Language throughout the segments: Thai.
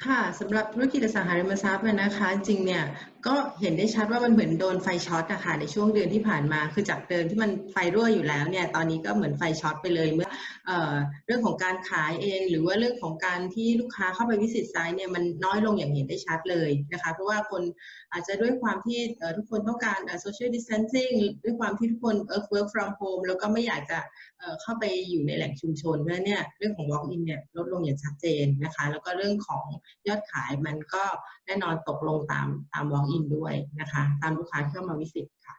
ค่ะสำหรับธุรกิจอสังหาริมทรัพย์นะคะ จริงเนี่ย ก็เห็นได้ชัดว่ามันเหมือนโดนไฟช็อตอะค่ะในช่วงเดือนที่ผ่านมา คือจากเดิมที่มันไฟรั่วอยู่แล้วเนี่ยตอนนี้ก็เหมือนไฟช็อตไปเลยเมื่อเออเรื่องของการขายเอง หรือว่าเรื่องของการที่ลูกค้าเข้าไปวิสิตไซต์เนี่ยมันน้อยลงอย่างเห็นได้ชัดเลยนะคะ เพราะว่าคนอาจจะด้วยความที่ทุกคนต้องการ social distancing ด้วยความที่ทุกคน work from home แล้วก็ไม่อยากจะเเข้าไปอยู่ในแหล่งชุมชนเพราะนั้นเนี่ยเรื่องของ walk in เนี่ยลดลงอย่างชัดเจนนะคะ แล้วก็เรื่องของยอดขายมันก็แน่นอนตกลงตามตาม walk in ด้วยนะคะ ตามลูกค้าที่เข้ามาวิสิตค่ะ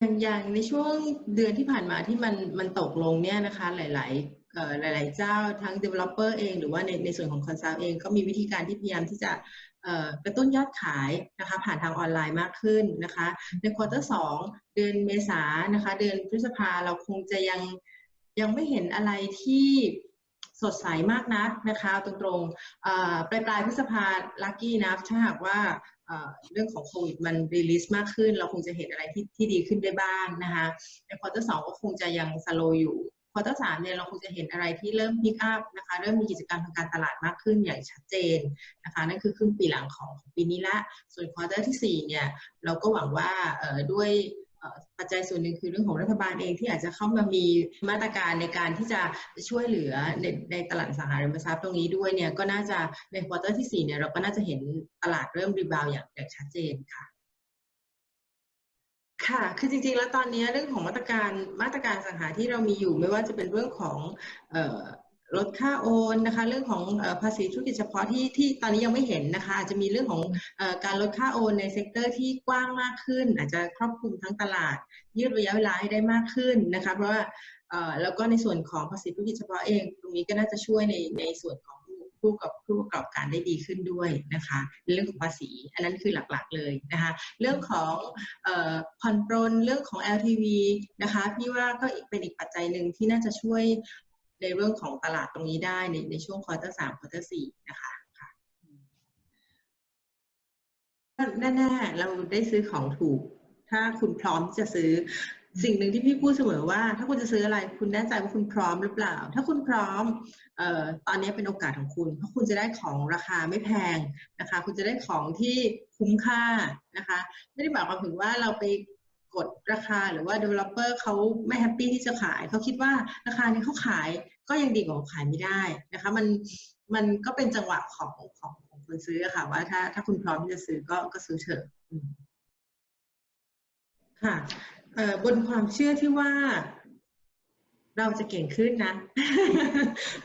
อย่างอย่างในช่วงเดือนที่ผ่านมาที่มันมันตกลงเนี่ยนะคะ หลาย ๆ เอ่อหลาย ๆ เจ้าทั้ง developer เอง หรือว่าในในส่วนของ consult เองก็มีวิธีการที่พยายามที่จะกระตุ้นยอดขายนะคะผ่านทางออนไลน์มากขึ้นนะคะ ในควอเตอร์สองเดือนเมษานะคะ เดือนพฤษภาเราคงจะยังยังไม่เห็นอะไรที่ สดใสมากนักนะคะตรงๆปลายปลายพฤษภาลัคกี้นะถ้าหากว่าเรื่องของโควิดมันรีลิสมากขึ้น เราคงจะเห็นอะไรที่ที่ดีขึ้นได้บ้างนะคะในควอเตอร์สองก็คงจะยังสโลอยู่ควอเตอร์สามเนี่ยเราคงจะเห็นอะไรที่เริ่มพิกอัพนะคะเริ่มมีกิจกรรมทางการตลาดมากขึ้นอย่างชัดเจนนะคะนั่นคือครึ่งปีหลังของปีนี้ละ ส่วนควอเตอร์ที่4เนี่ยเราก็หวังว่าด้วย ปัจจัยส่วนหนึ่งคือเรื่องของรัฐบาลเองที่อาจจะเข้ามามีมาตรการในการที่จะช่วยเหลือในในตลาดสังหาริมทรัพย์ตรงนี้ด้วยเนี่ยก็น่าจะในควอเตอร์ที่4เนี่ยเราก็น่าจะเห็นตลาดเริ่มรีบาวอย่างอย่างชัดเจนค่ะค่ะ คือจริงๆ แล้วตอนนี้เรื่องของมาตรการมาตรการสังหาที่เรามีอยู่ไม่ว่าจะเป็นเรื่องของ ลดค่าโอนนะคะ เรื่องของภาษีธุรกิจเฉพาะที่ที่ตอนนี้ยังไม่เห็นนะคะ อาจจะมีเรื่องของอการลดค่าโอนในเซกเตอร์ที่กว้างมากขึ้น อาจจะครอบคลุมทั้งตลาด ยืดระยะเวลาให้ได้มากขึ้นนะคะ เพราะว่าแล้วก็ในส่วนของภาษีธุรกิจเฉพาะเอง ตรงนี้ก็น่าจะช่วยในในส่วนของผู้ผู้กับผู้ประกอบการได้ดีขึ้นด้วยนะคะในเรื่องของภาษี อันนั้นคือหลักๆเลยนะคะเรื่องของเอ่อผ่อนปรนเรื่องของ LTV นะคะพี่ว่าก็อีกเป็นอีกปัจจัยหนึ่งที่น่าจะช่วย ในเรื่องของตลาดตรงนี้ได้ในในช่วงควอเตอร์สามควอเตอร์สี่นะคะค่ะแน่ๆเราได้ซื้อของถูก ถ้าคุณพร้อมจะซื้อสิ่งหนึ่งที่พี่พูดเสมอว่า ถ้าคุณจะซื้ออะไรคุณแน่ใจว่าคุณพร้อมหรือเปล่า ถ้าคุณพร้อมเอ่อตอนนี้เป็นโอกาสของคุณ เพราะคุณจะได้ของราคาไม่แพงนะคะ คุณจะได้ของที่คุ้มค่านะคะ ไม่ได้หมายความถึงว่าเราไป กดราคาหรือว่า developer เขาไม่แฮปปี้ที่จะขาย เขาคิดว่าราคานี้เขาขายก็ยังดีกว่าขายไม่ได้นะคะมันมันก็เป็นจังหวะของของของคนซื้อค่ะ ว่าถ้าถ้าคุณพร้อมที่จะซื้อก็ก็ซื้อเถอะค่ะเอ่อบนความเชื่อที่ว่าเราจะเก่งขึ้นนะ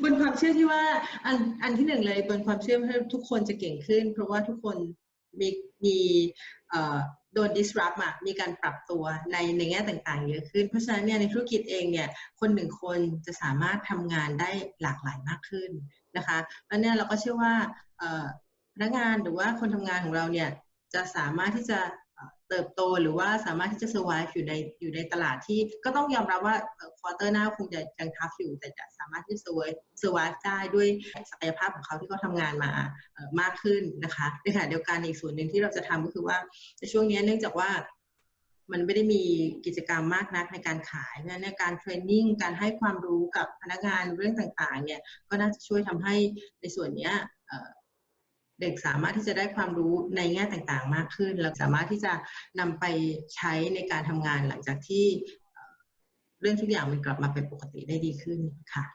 บนความเชื่อที่ว่าอันอันที่หนึ่งเลยบนความเชื่อว่าทุกคนจะเก่งขึ้น เพราะว่าทุกคนมีมีเอ่อ โดน disrupt อะมีการปรับตัวในในแง่ต่างๆ เยอะขึ้น เพราะฉะนั้นเนี่ยในธุรกิจเองเนี่ยคนหนึ่งคนจะสามารถทำงานได้หลากหลายมากขึ้นนะคะแล้วเนี่ยเราก็เชื่อว่าพนักงานหรือว่าคนทำงานของเราเนี่ยจะสามารถที่จะ เติบโตหรือว่าสามารถที่จะ survive อยู่ในอยู่ในตลาดที่ก็ต้องยอมรับว่าควอเตอร์หน้าคงจะยังทัฟอยู่ แต่จะสามารถที่จะ survive survive ได้ด้วยศักยภาพของเขาที่เขาทำงานมามากขึ้นนะคะในขณะเดียวกันอีกส่วนหนึ่งที่เราจะทำก็คือว่าในช่วงนี้เนื่องจากว่ามันไม่ได้มีกิจกรรมมากนักในการขายเพราะฉะนั้นเนยการเทรนนิ่งการให้ความรู้กับพนักงานเรื่องต่างๆเนี่ยก็น่าจะช่วยทำให้ในส่วนเนี้ย เด็กสามารถที่จะได้ความรู้ในแง่ต่างๆ มากขึ้น แล้วสามารถที่จะนำไปใช้ในการทำงานหลังจากที่เอ่อเรื่องทุกอย่างมันกลับมาเป็นปกติได้ดีขึ้นค่ะ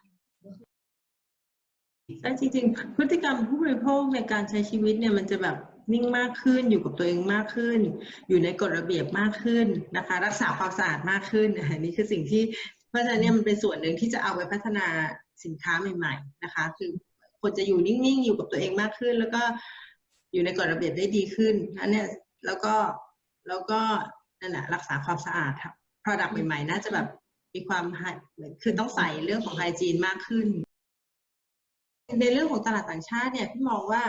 แต่จริงๆ พฤติกรรมผู้บริโภคในการใช้ชีวิตเนี่ยมันจะแบบนิ่งมากขึ้นอยู่กับตัวเองมากขึ้น อยู่ในกฎระเบียบมากขึ้นนะคะ รักษาความสะอาดมากขึ้นอันนี้คือสิ่งที่เพราะฉะนั้นเนี่ยมันเป็นส่วนหนึ่งที่จะเอาไปพัฒนาสินค้าใหม่ ๆ นะคะ คือ คนจะอยู่นิ่งๆ อยู่กับตัวเองมากขึ้น แล้วก็อยู่ในกฎระเบียบได้ดีขึ้นอันเนี้ยแล้วก็แล้วก็นั่นแหละรักษาความสะอาดครับ product ใหม่ๆ น่าจะแบบมีความคือต้องใส่เรื่องของไฮจีนมากขึ้น ในเรื่องของตลาดต่างชาติเนี่ยพี่มองว่า